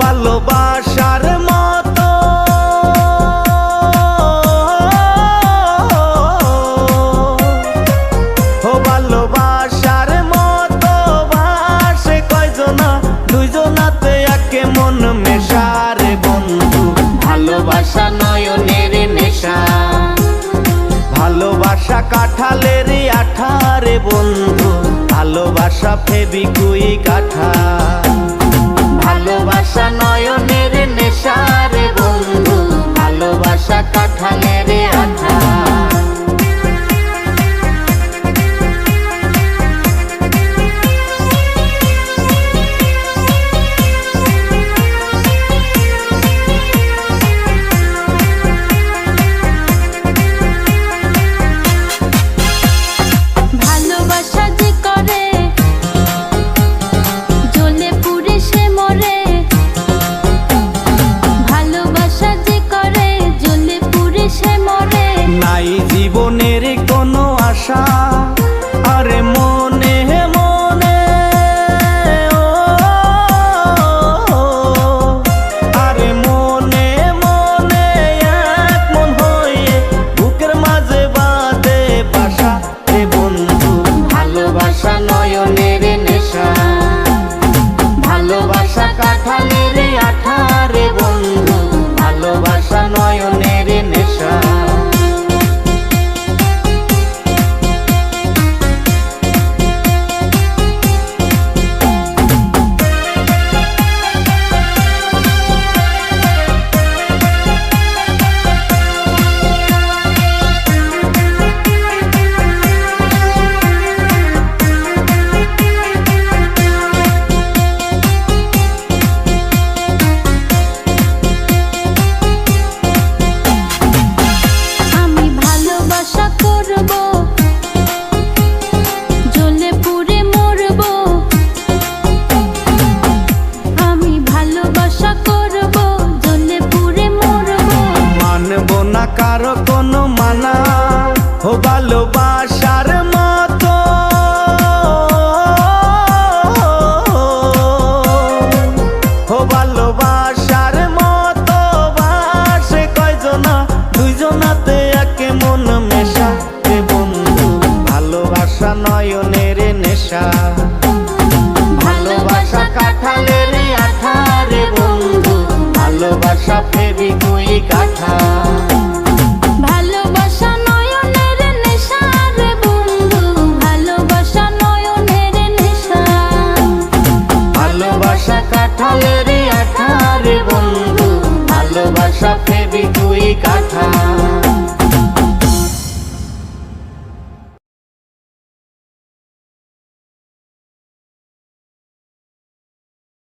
ভালোবাসার মতো। ও ভালোবাসার মতো ভাসে কয়জনা দুইজনাতে একে মন মেশারে বন্ধু। ভালোবাসা নয়নের নেশা। ভালোবাসা কাঠালের আঠারে বন্ধু। ভালোবাসা ফেবিকুই কাঠা নয়ন থাকার কোনো মানা। ও ভালোবাসার মতো। ও ভালোবাসার মতো বাসে। কয়জনা? দুইজনাতে একে মন মেশা। বন্ধু ভালোবাসা নয়নের নেশা।